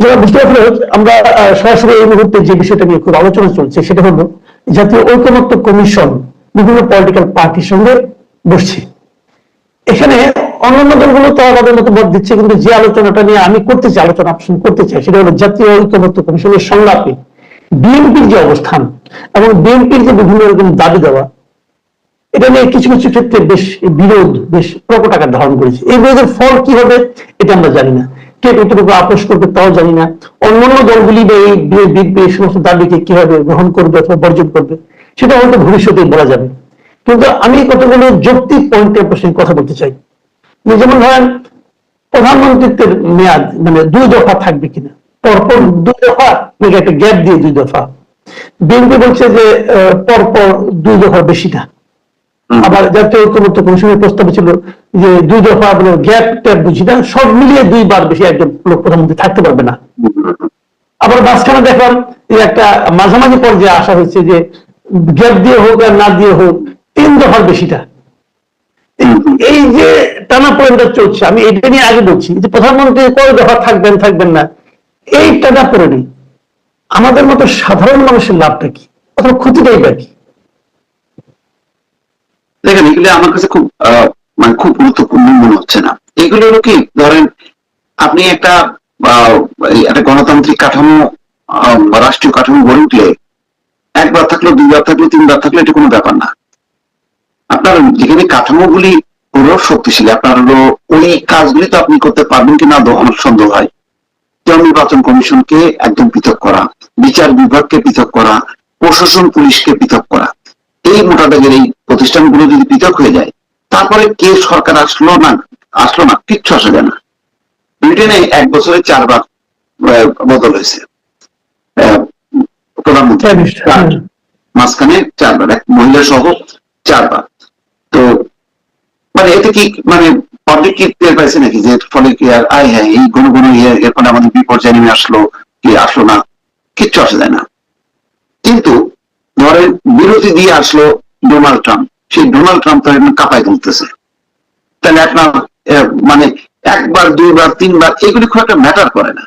যারা বুঝতে পারলে আমরা সরাসরি এই মুহূর্তে যে বিষয়টা নিয়ে খুব আলোচনা চলছে সেটা হলো জাতীয় ঐকমত্য কমিশন বিভিন্ন পলিটিক্যাল পার্টির সঙ্গে বসছে। এখানে অন্যান্য দলগুলো তো আমাদের মতো মত দিচ্ছে, কিন্তু যে আলোচনাটা নিয়ে আমি করতে চাই, আলোচনা করতে চাই, সেটা হলো জাতীয় ঐক্যমত্য কমিশনের সংলাপে বিএনপির যে অবস্থান এবং বিএনপির যে বিভিন্ন রকম দাবি দেওয়া, এটা নিয়ে কিছু কিছু ক্ষেত্রে বেশ বিরোধ, বেশ প্রকট আকার ধারণ করেছে। এই বিরোধের ফল কি হবে, এটা আমরা জানি না। কে কতটুকু আপোষ করবে তাও জানি না। অন্যান্য দলগুলি বা এই বিএনপি এই সমস্ত দাবিকে কীভাবে গ্রহণ করবে অথবা বর্জন করবে, সেটা হয়তো ভবিষ্যতে বলা যাবে। কিন্তু আমি কতগুলো যৌক্তিক পয়েন্টের প্রশ্নে কথা বলতে চাই। যেমন ধরেন, প্রধানমন্ত্রীত্বের মেয়াদ মানে দুই দফা থাকবে কিনা, পরপর দুই দফা একটা গ্যাপ দিয়ে দুই দফা। বিএনপি বলছে যে পরপর দুই দফার বেশি না আবার জাতীয় ঐক্যমত্য কমিশনের প্রস্তাব ছিল যে দুই দফা গ্যাপ ট্যাপ বুঝি না সব মিলিয়ে দুইবার বেশি একজন লোক প্রধানমন্ত্রী থাকতে পারবে না। আবার মাঝখানে দেখলাম যে একটা মাঝামাঝি পর্যায়ে আসা হয়েছে যে গ্যাপ দিয়ে হোক আর না দিয়ে হোক তিন দফার বেশিটা। এই যে টানা পড়েনটা চলছে আমি এটা নিয়ে আগে বলছি যে প্রধানমন্ত্রী কয় দফা থাকবেন থাকবেন না এই টানা পড়েনি। আমাদের মতো সাধারণ মানুষের লাভটা কি? অথবা ক্ষতিটাই বা কি? দেখেন, এগুলো আমার কাছে খুব মানে খুব গুরুত্বপূর্ণ মনে হচ্ছে না। এগুলো হলো কি, ধরেন আপনি একটা একটা গণতান্ত্রিক কাঠামো রাষ্ট্রীয় কাঠামো গড়ে উঠলে, একবার থাকল, দুইবার থাকল, তিনবার থাকল, এটা কোনো ব্যাপার না। আপনার যেখানে কাঠামোগুলি পুরো শক্তিশালী, আপনার হলো ওই কাজগুলি তো আপনি করতে পারবেন কিনা অনেক সন্দেহ হয়। যেমন নির্বাচন কমিশনকে একদম পৃথক করা, বিচার বিভাগকে পৃথক করা, প্রশাসন, পুলিশকে পৃথক করা। এই মোটা দাগের এই প্রতিষ্ঠানগুলো যদি পৃথক হয়ে যায় তারপরে কে সরকার আসলো না আসলো না কিচ্ছু আসা যায় না। ব্রিটেনে এক বছরে চারবার বদল হয়েছে। প্রধানমন্ত্রী হ্যাঁ, মাঝখানে চারবার এক মহিলা সহ চারবার। তো মানে এতে কি মানে পাবলিক কি টের পাইছে নাকি যে ফলে কি আর আয় হ্যাঁ এই ঘন ঘন ইয়ে এর ফলে আমাদের বিপর্যয় নেমে আসলো কি আসলো না কিচ্ছু আসা যায় না। বিরতি দিয়ে আসলো ডোনাল্ড ট্রাম্প। সেই ডোনাল্ড ট্রাম্প তো এখন কাঁপায় তুলতেছে। তাহলে আপনার মানে একবার, দুইবার, তিনবার, এগুলি খুব একটা ম্যাটার করে না।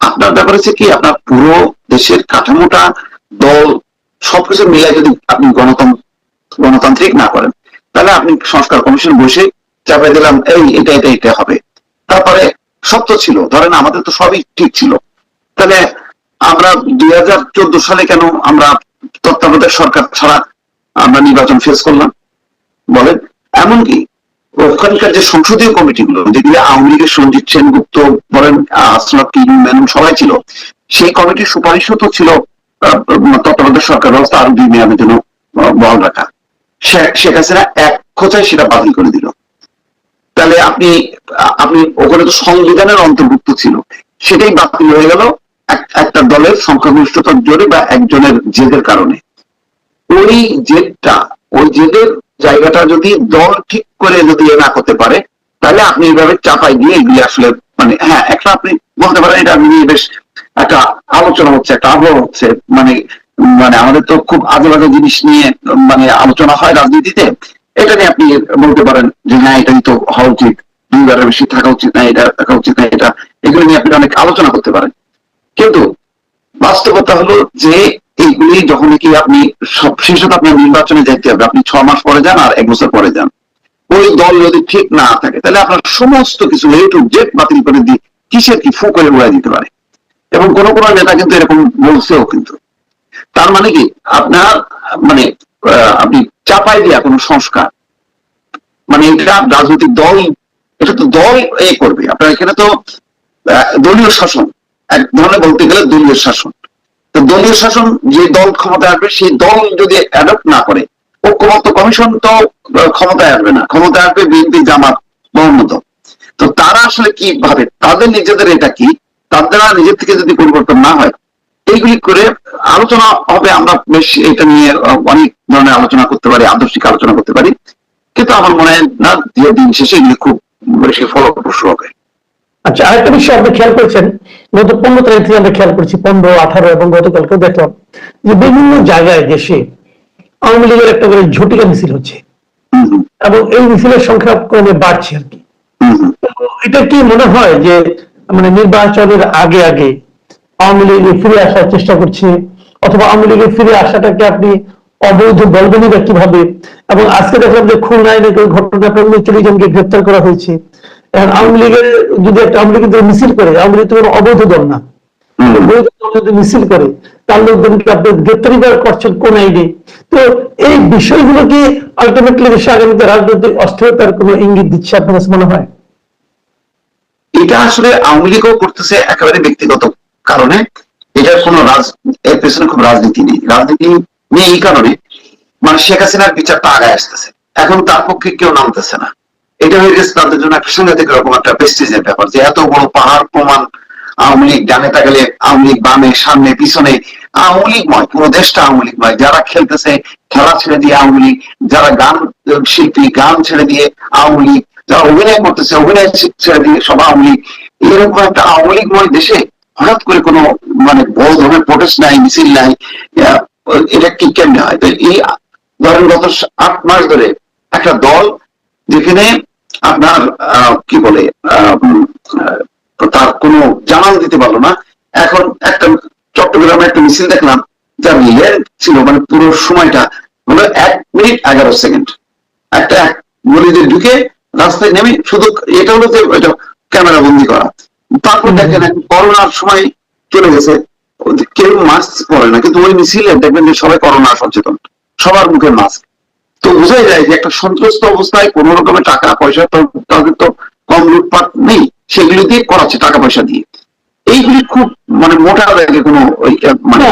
আপনার ব্যাপার হচ্ছে কি, আপনার পুরো দেশের কাঠামোটা, দল, সবকিছু মিলাই যদি আপনি গণতন্ত্র গণতান্ত্রিক না করেন, তাহলে আপনি সংস্কার কমিশন বসে চাপাই দিলাম, এই, এটা এটা এটা হবে। তারপরে সব তো ছিল, ধরেন আমাদের তো সবই ঠিক ছিল। তাহলে আমরা দুই হাজার চোদ্দ সালে কেন আমরা তত্ত্বাবধায়ক সরকার ছাড়া আমরা নির্বাচন ফেস করলাম। বলেন, এমনকি ওখানকার যে সংসদীয় কমিটিগুলো, যেগুলো আওয়ামী লীগের সঞ্জিত সেনগুপ্ত, বলেন আসলাম কি মেনন সবাই ছিল, সেই কমিটির সুপারিশও তো ছিল তত্ত্বাবধায়ক সরকার ব্যবস্থা আরও দুই মেয়াদের জন্য বহাল রাখা। শেখ হাসিনা এক খোঁচায় সেটা বাতিল করে দিল। তাহলে আপনি আপনি ওখানে তো সংবিধানের অন্তর্ভুক্ত ছিল, সেটাই বাতিল হয়ে গেল। একটা দলের সংখ্যাগরিষ্ঠতার জোরে বা একজনের জেদের কারণে। ওই জেদটা, ওই জেদের জায়গাটা যদি দল ঠিক করে যদি না করতে পারে, তাহলে আপনি এইভাবে চাপাই দিয়ে এগুলি আসলে মানে হ্যাঁ একটা আপনি বলতে পারেন এটা নিয়ে বেশ একটা আলোচনা হচ্ছে, একটা আবহাওয়া হচ্ছে। মানে মানে আমাদের তো খুব আজে বাজে জিনিস নিয়ে মানে আলোচনা হয় রাজনীতিতে। এটা নিয়ে আপনি বলতে পারেন যে হ্যাঁ এটাই তো হওয়া উচিত। দুইবারের বেশি থাকা উচিত না, এটা থাকা উচিত না, এটা। এগুলো নিয়ে আপনি অনেক আলোচনা করতে পারেন। কিন্তু বাস্তবতা হলো যে এইগুলি যখন কি আপনি সব শেষত আপনার নির্বাচনে যেতে হবে, আপনি ছ মাস পরে যান আর এক বছর পরে যান। ওই দল যদি ঠিক না থাকে, তাহলে আপনার সমস্ত কিছু এ টু জেড বাতিল করে দিয়ে কিসের কি ফু করে উড়াই দিতে পারে। এবং কোন কোন নেতা কিন্তু এরকম বলছেও কিন্তু। তার মানে কি, আপনার মানে আপনি চাপাই দেওয়া কোনো সংস্কার। মানে এটা রাজনৈতিক দল, এটা তো দল এ করবে। আপনার এখানে তো দলীয় শাসন। এক ধরনের বলতে গেলে দলীয় শাসন। তো দলীয় শাসন যে দল ক্ষমতায় আসবে, সেই দল যদি অ্যাডপ্ট না করে, ঐক্যমত্য কমিশন তো ক্ষমতায় আসবে না। ক্ষমতায় আসবে বিএনপি, জামাত, মোহাম্মদ তো তারা আসলে কি ভাবে? তাদের নিজেদের এটা কি? তাদের নিজের থেকে যদি পরিবর্তন না হয়, এইগুলি করে আলোচনা হবে। আমরা বেশ এটা নিয়ে অনেক ধরনের আলোচনা করতে পারি, আদর্শিক আলোচনা করতে পারি। কিন্তু আমার মনে হয় না দিন শেষে এগুলি খুব বেশি ফলপ্রসূ হবে। আচ্ছা আরেকটা বিষয় আপনি খেয়াল করেছেন? গত পনেরো তারিখ থেকে আমরা খেয়াল করছি পনেরো আঠারো এবং গতকালকেও দেখলাম যে বিভিন্ন জায়গায় দেশে আওয়ামী লীগের একটা করে ঝটিকা মিছিল হচ্ছে। এবং এই মিছিলের সংখ্যা ক্রমে বাড়ছে আর কি। এটা কি মনে হয় যে মানে নির্বাচনের আগে আগে আওয়ামী লীগে ফিরে আসার চেষ্টা করছে? অথবা আওয়ামী লীগে ফিরে আসাটাকে আপনি অবৈধ বলবেনই বা কীভাবে? এবং আজকে দেখলাম যে খুলনায় ঘটনা প্রেমে চল্লিশ জনকে গ্রেপ্তার করা হয়েছে। এখন আওয়ামী লীগের যদি একটা আওয়ামী লীগ যদি মিছিল করে আওয়ামী লীগ তো কোনো অবৈধ দল না। হুম। বৈধ দল যদি মিছিল করে তার লোকজনকে আপনি গ্রেপ্তারি করছেন কোন তো এই বিষয়গুলো কি আলটিমেটলি দেশে আগামীতে রাজনৈতিক অস্থিরতার কোনো ইঙ্গিত দিচ্ছে আপনার কাছে মনে হয়? এটা আসলে আওয়ামী লীগও করতেছে একেবারে ব্যক্তিগত কারণে। এটার কোনো রাজ এর পেছনে খুব রাজনীতি নেই। রাজনীতি নেই এই কারণে। মানে শেখ হাসিনার বিচারটা আগায় আসতেছে। এখন তার পক্ষে কেউ নামতেছে না। এটা হয়ে গেছে তাদের জন্য একটা সাংঘাতিক রকম একটা প্রেস্টিজের ব্যাপার, যে এত বড় পাহাড় প্রমাণ আওয়ামী লীগ ডানে তাকালে, আওয়ামী লীগ বামে, সামনে, পিছনে, আওয়ামী লীগময় পুরো দেশটা আওয়ামী লীগময় যারা খেলতেছে খেলা ছেড়ে দিয়ে আওয়ামী লীগ, যারা গান শিল্পী, গান ছেড়ে দিয়ে আওয়ামী লীগ, যারা অভিনয় করতেছে, অভিনয় ছেড়ে দিয়ে সব আওয়ামী লীগ, এরকম একটা আওয়ামী লীগময় দেশে হঠাৎ করে কোনো মানে বড় ধরনের প্রোটেস্ট নাই, মিছিল নাই এটা কি কেমনে হয়? তো এই ধরেন গত আট মাস ধরে একটা দল যেখানে আপনার কি বলে তার কোনো জানান দিতে পারল না। এখন একটা চট্টগ্রামে একটা মিছিল দেখলাম যার লেন্থ ছিল মানে পুরো সময়টা হলো এক মিনিট এগারো সেকেন্ড। একটা এক গলিতে ঢুকে রাস্তায় নেমে শুধু এটা হলো যে ওইটা ক্যামেরা বন্দি করা। তারপর দেখেন করোনার সময় চলে গেছে। কেউ মাস্ক পরে না কিন্তু ওই মিছিলে দেখবেন যে সবাই করোনা সচেতন। সবার মুখে মাস্ক তো বোঝাই যায় যে একটা সন্ত্রস্ত অবস্থায় কোন রকমের টাকা পয়সা তো তাদের তো কম লুটপাট নেই সেগুলি দিয়ে করাচ্ছে টাকা পয়সা দিয়ে। এইগুলি খুব মানে মোটা দাগে কোনো ওই মানে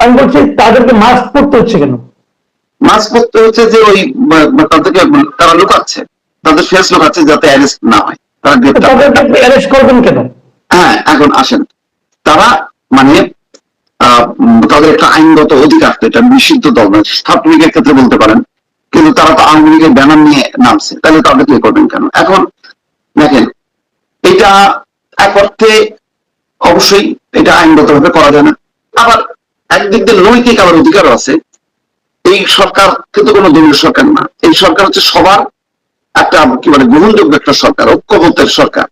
আমি বলছি তাদেরকে মাস্ক পরতে হচ্ছে কেন? মাস্ক করতে হচ্ছে যে ওই তাদেরকে তারা লুকাচ্ছে তাদের ফেস লুকাচ্ছে যাতে অ্যারেস্ট না হয় তারা গ্রেপ্তার হয়। করবেন কেন? হ্যাঁ এখন আসেন। তারা মানে তাদের একটা আইনগত অধিকার তো এটা নিষিদ্ধ দল নয়, ছাত্রলীগের ক্ষেত্রে বলতে পারেন। কিন্তু তারা তো আওয়ামী লীগের ব্যানার নিয়ে নামছে। তাহলে তাদেরকে করবেন কেন? এখন দেখেন, এটা এক অর্থে অবশ্যই এটা আইনগত ভাবে করা যায় না। আবার একদিক দিয়ে নৈতিক আবার অধিকারও আছে। এই সরকার কিন্তু কোনো দলীয় সরকার না। এই সরকার হচ্ছে সবার একটা, কি বলে, গ্রহণযোগ্য একটা সরকার, ঐক্যবদ্ধের সরকার।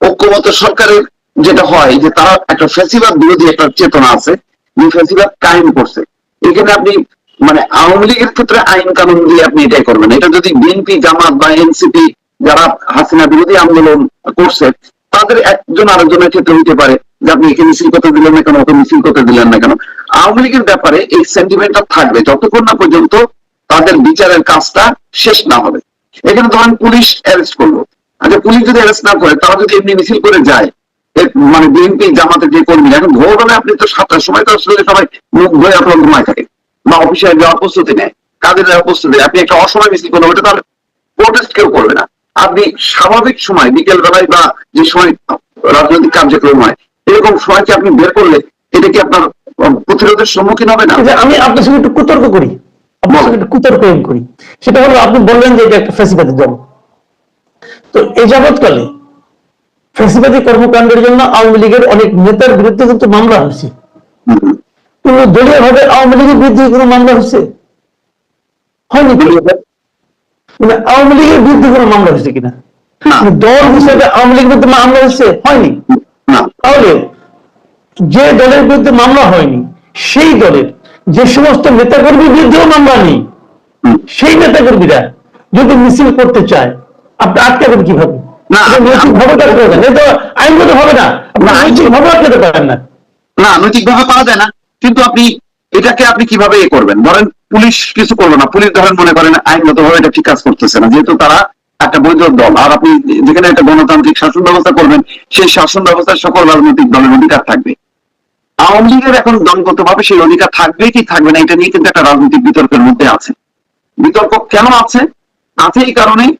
ঐক্যবদ্ধ সরকারের যেটা হয় যে তারা একটা ফেসিবাদ বিরোধী একটা চেতনা আছে। ফেসিবাদ কায়েম করছে। এখানে আপনি মানে আওয়ামী লীগের ক্ষেত্রে আইন কানুন দিয়ে আপনি এটাই করবেন। এটা যদি বিএনপি জামাত বা এনসিপি যারা হাসিনা বিরোধী আন্দোলন করছে, তাদের একজন আরেকজনের ক্ষেত্রে হইতে পারে যে আপনি একে মিছিল করতে দিলেন না কেন, ওকে মিছিল করতে দিলেন না কেন। আওয়ামী লীগের ব্যাপারে এই সেন্টিমেন্টটা থাকবে। যতক্ষণ না পর্যন্ত তাদের বিচারের কাজটা শেষ না হবে। এখানে ধরেন পুলিশ অ্যারেস্ট করল। আচ্ছা পুলিশ যদি অ্যারেস্ট না করে, তারা যদি এমনি মিছিল করে যায় মানে বিএনপি জামাতের যে কর্মী এখন ভোর আপনি তো সাতটার সময় তো আসলে সবাই মুখ ধরে আপনার ঘুমায় থাকে বা অফিসে যাওয়ার প্রস্তুতি নেয় কাজের যাওয়ার প্রস্তুতি আপনি একটা অসময় মিছিল করলে ওটা তাহলে প্রোটেস্ট কেউ করবে না। আপনি স্বাভাবিক সময় বিকেল বেলায় বা যে সময় রাজনৈতিক কার্যক্রম হয় এরকম সময়কে আপনি বের করলে এটা কি আপনার প্রতিরোধের সম্মুখীন হবে না? যে আমি আপনার সঙ্গে একটু কুতর্ক করি। আপনার সঙ্গে একটু কুতর্ক করি। সেটা হলো আপনি বললেন যে এটা একটা ফ্যাসিবাদী দল। তো এই যাবৎকালে ফ্যাসিবাদী কর্মকাণ্ডের জন্য আওয়ামী লীগের অনেক নেতার বিরুদ্ধে কিন্তু মামলা হয়েছে। হুম। দলীয় ভাবে আওয়ামী লীগের বিরুদ্ধে কোনো মামলা হয়েছে? হয়নি মানে আওয়ামী লীগের বিরুদ্ধে কোনো মামলা হয়েছে কিনা? মানে দল হিসেবে আওয়ামী লীগের বিরুদ্ধে মামলা হয়েছে? হয়নি? তাহলে যে দলের বিরুদ্ধে মামলা হয়নি সেই দলের যে সমস্ত নেতাকর্মীর বিরুদ্ধেও মামলা নেই। সেই নেতাকর্মীরা যদি মিছিল করতে চায় আপনি আটকাবেন কীভাবে? না, নৈতিক ভাবে আটকাবেন এটা আইনগত হবে না। আইনগত ভাবে আটকাতে পারেন না। না নৈতিক ভাবে করা যায় না। কিন্তু আপনি এটাকে আপনি কীভাবে এ করবেন? ধরেন পুলিশ কিছু করল না। পুলিশ ধরেন মনে করেন আইনগত ভাবে এটা ঠিক কাজ করতেছে না। যেহেতু তারা একটা বৈধ দল। আর আপনি যেখানে একটা গণতান্ত্রিক শাসন ব্যবস্থা করবেন সেই শাসন ব্যবস্থার সকল রাজনৈতিক দলের অধিকার থাকবে। আওয়ামী লীগের এখন দলগত ভাবে সেই অধিকার থাকবে কি থাকবে না এটা নিয়ে কিন্তু একটা রাজনৈতিক বিতর্কের মধ্যে আছে। বিতর্ক কেন আছে? আছে এই কারণে আহ,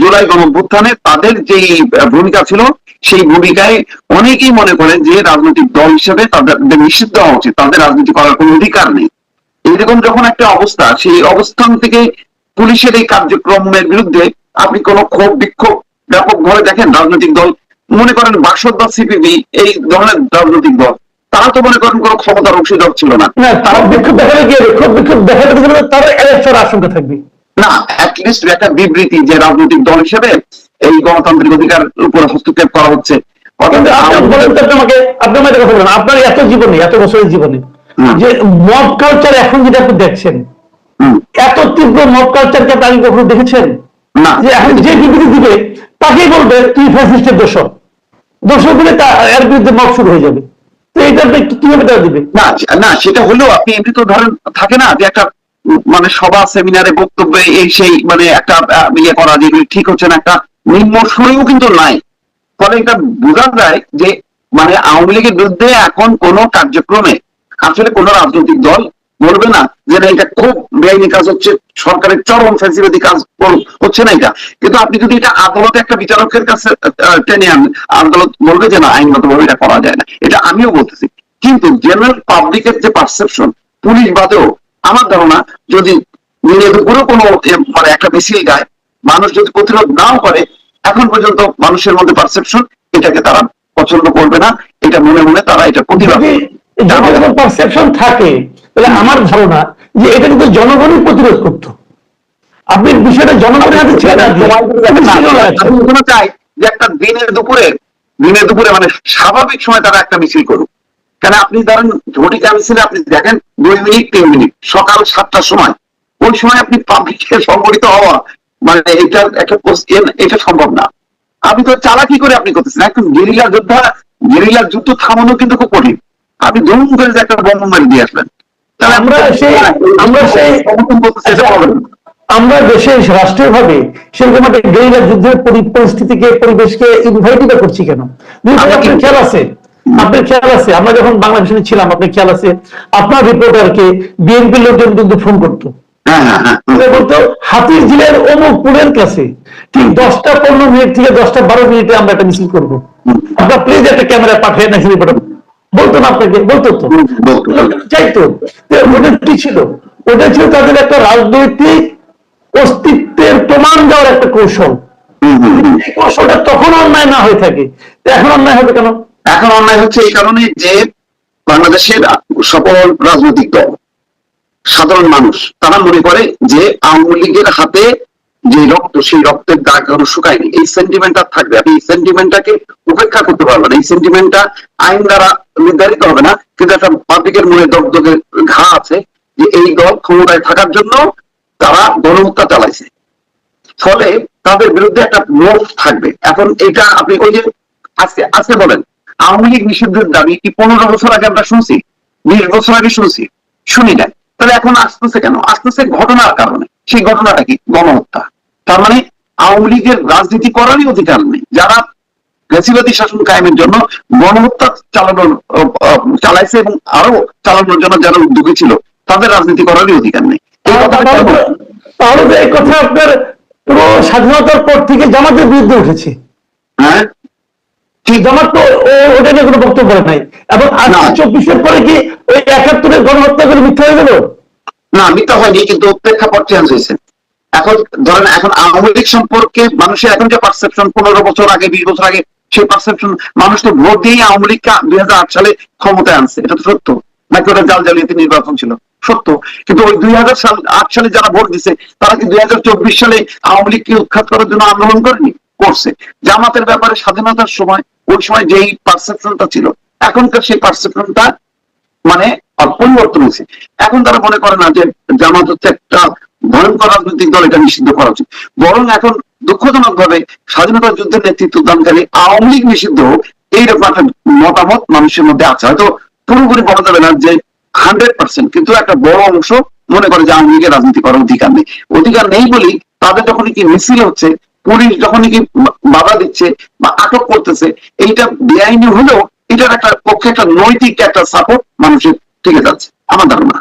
জুলাই গণভ্যুত্থানে তাদের যে ভূমিকা ছিল, সেই ভূমিকায় অনেকেই মনে করেন যে রাজনৈতিক দল হিসেবে তাদের নিষিদ্ধ হওয়া উচিত, তাদের রাজনীতি করার কোনো অধিকার নেই। এরকম যখন একটা অবস্থা, সেই অবস্থান থেকে পুলিশের এই কার্যক্রমের বিরুদ্ধে আপনি কোন ক্ষোভ, বিক্ষোভ ব্যাপক ব্যাপকভাবে দেখেন রাজনৈতিক দল? মনে করেন বাসদ বা সিপিবি, এই ধরনের রাজনৈতিক দল, তারা তো মনে করেন কোনো ক্ষমতার অংশীদার ছিল না। তারা বিক্ষোভ দেখালে কি হবে? ক্ষোভ, বিক্ষোভ দেখালে তারা আশঙ্কা থাকবে। না অ্যাটলিস্ট একটা বিবৃতি যে রাজনৈতিক দল হিসেবে এই গণতান্ত্রিক অধিকার উপর হস্তক্ষেপ করা হচ্ছে। আপনার এত জীবনে এত বছরের জীবনে যে মব কালচার এখন যেটা আপনি দেখছেন এত তীব্র মব কালচারকে আপনি কখনো দেখেছেন? না। যে এখন যে বিবৃতি দিবে তাকেই বলবে তুই ফ্যাসিস্টের দোষক দোষক দিলে এর বিরুদ্ধে মব শুরু হয়ে যাবে। তো এটা কীভাবে দিবে? না না সেটা হলেও আপনি এমনি তো ধরেন থাকে না যে একটা মানে সভা, সেমিনারে বক্তব্যে এই সেই মানে একটা ইয়ে করা যেগুলি ঠিক হচ্ছে না, একটা নিম্ন সুরেও কিন্তু নাই। ফলে এটা বোঝা যায় যে মানে আওয়ামী লীগের বিরুদ্ধে এখন কোন কার্যক্রমে আসলে কোন রাজনৈতিক দল বলবে না যে না, এটা খুব বেআইনি কাজ হচ্ছে, সরকারের চরম ফ্যাসিলিটি কাজ হচ্ছে না এটা। কিন্তু আপনি যদি এটা আদালতে একটা বিচারকের কাছে টেনে আন আদালত বলবে যে না আইনগত ভাবে এটা করা যায় না। এটা আমিও বলতেছি। কিন্তু জেনারেল পাবলিকের যে পারসেপশন পুলিশ বাদেও আমার ধারণা যদি দুপুরে কোনো মানে একটা মিছিল গায় মানুষ যদি প্রতিরোধ নাও করে এখন পর্যন্ত মানুষের মধ্যে পারসেপশন এটাকে তারা পছন্দ করবে না এটা মনে মনে তারা এটা প্রতিবাদ পারসেপশন থাকে তাহলে আমার ধারণা যে এটা কিন্তু জনগণই প্রতিরোধ করতো। আপনি বিষয়টা জনগণের হাতে ছেড়ে চাই যে একটা দিনের দুপুরে দিনের দুপুরে মানে স্বাভাবিক সময় তারা একটা মিছিল করুক। কেন আপনি ধরেন ঝটিকা মিছিলে আপনি দেখেন দুই মিনিট তিন মিনিট সকাল সাতটার সময়। ওই সময় আপনি পাবলিকের সংগঠিত হওয়া মানে এটা একটা এটা সম্ভব না। আপনি তো চালাকি করে আপনি করতেছেন। এখন গেরিলা যোদ্ধা গেরিলা যুদ্ধ থামানো কিন্তু খুব কঠিন। আপনি ধুম করে যে একটা বোম মেরে দিয়ে আসবেন তাহলে আমরা সেই আমরা সেই। আমরা দেশে রাষ্ট্রীয়ভাবে সেরকম একটা গেরিলা যুদ্ধের পরিস্থিতিকে পরিবেশকে ইনভাইটিভ করছি কেন? খেয়াল আছে। আপনার খেয়াল আছে? আমরা যখন বাংলাদেশে ছিলাম আপনার খেয়াল আছে? আপনার রিপোর্টারকে বিএনপির লোকজন কিন্তু ফোন করতো। হ্যাঁ হ্যাঁ হ্যাঁ বলতো হাতির ঝিলের অমুক পুলের কাছে ঠিক দশটা পনেরো মিনিট থেকে দশটা বারো মিনিটে আমরা একটা মিছিল করব। আপনার প্লিজ একটা ক্যামেরা পাঠিয়ে না রিপোর্টার বলতো না আপনাকে? বলতো তো। চাইতো। ওটা কি ছিল? ওটা ছিল তাদের একটা রাজনৈতিক অস্তিত্বের প্রমাণ দেওয়ার একটা কৌশল। কৌশলটা তখন অন্যায় না হয়ে থাকে। এখন অন্যায় হবে কেন? এখন অন্যায় হচ্ছে এই কারণে যে বাংলাদেশের সকল রাজনৈতিক দল, সাধারণ মানুষ, তারা মনে করে যে আওয়ামী লীগের হাতে যে রক্ত, সেই রক্তের দাগ এখনও শুকায়নি। এই সেন্টিমেন্টটা থাকবে আপনি এই সেন্টিমেন্টটাকে উপেক্ষা করতে পারবেন এই সেন্টিমেন্টটা আইন দ্বারা নির্ধারিত হবে না। কিন্তু একটা পাবলিকের মনে দগদগে ঘা আছে যে এই দল ক্ষমতায় থাকার জন্য তারা গণহত্যা চালাইছে। ফলে তাদের বিরুদ্ধে একটা মোভ থাকবে। এখন এটা আপনি ওই যে আজকে আজকে বলেন আওয়ামী লীগ নিষিদ্ধের দাবি কি পনেরো বছর আগে আমরা শুনছি? বিশ বছর আগে শুনছি। শুনি নাই। তাহলে এখন আসতেছে কেন? আসতেছে ঘটনার কারণে। সেই ঘটনাটা কি? গণহত্যা। তার মানে আওয়ামী লীগের রাজনীতি করারই অধিকার নেই। যারা ফ্যাসিবাদী শাসন কায়েমের জন্য গণহত্যা চালানোর চালাইছে এবং আরও চালানোর জন্য যারা উদ্যোগী ছিল তাদের রাজনীতি করারই অধিকার নেই। তাহলে এই কথা আপনার পুরো স্বাধীনতার পর থেকে জামাতের বিরুদ্ধে উঠেছে। হ্যাঁ? ঠিক জামাত তো ওটা নিয়ে কোনো বক্তব্য করে নাই। এবং আজকে চব্বিশের পরে কি ওই একাত্তরের গণহত্যা করে মিথ্যা হয়ে গেল? না মিথ্যা হয়নি কিন্তু প্রেক্ষাপট চেঞ্জ হয়েছে। এখন ধরেন এখন আওয়ামী লীগ সম্পর্কে মানুষের এখন যে পারসেপশন পনেরো বছর আগে বিশ বছর আগে সেই পারসেপশন মানুষ তো ভোট দিয়েই আওয়ামী লীগকে দুই সালে ক্ষমতায় আনছে। এটা তো সত্য। নাকি ওটা জাল জালিয়াতি নির্বাচন ছিল? সত্য। কিন্তু ওই দুই হাজার সাল আট সালে যারা ভোট দিছে তারা কি দুই হাজার চব্বিশ সালে আওয়ামী লীগকে উৎখাত করার জন্য আন্দোলন করেনি? করছে। জামাতের ব্যাপারে স্বাধীনতার সময় ওই সময় যেই পারসেপশনটা ছিল, এখনকার সেই পারসেপশনটা মানে পরিবর্তন হয়েছে। এখন তারা মনে করে না যে জামাত হচ্ছে একটা ভয়ঙ্কর রাজনৈতিক দল, এটা নিষিদ্ধ করা উচিত। বরং এখন দুঃখজনক ভাবে স্বাধীনতা যুদ্ধের নেতৃত্ব দানকারী আওয়ামী লীগ নিষিদ্ধ এইরকম একটা মতামত মানুষের মধ্যে আছে। হয়তো পুরোপুরি বলা যাবে না যে হান্ড্রেড পার্সেন্ট কিন্তু একটা বড় অংশ মনে করে যে আওয়ামী লীগের রাজনীতি করার অধিকার নেই। অধিকার নেই বলেই তাদের যখন কি মিছিল হচ্ছে পুলিশ যখন নাকি বাধা দিচ্ছে বা আটক করতেছে, এইটা বেআইনি হলেও এটার একটা পক্ষে একটা নৈতিক একটা সাপোর্ট মানুষের থেকে যাচ্ছে। আমার ধারণা।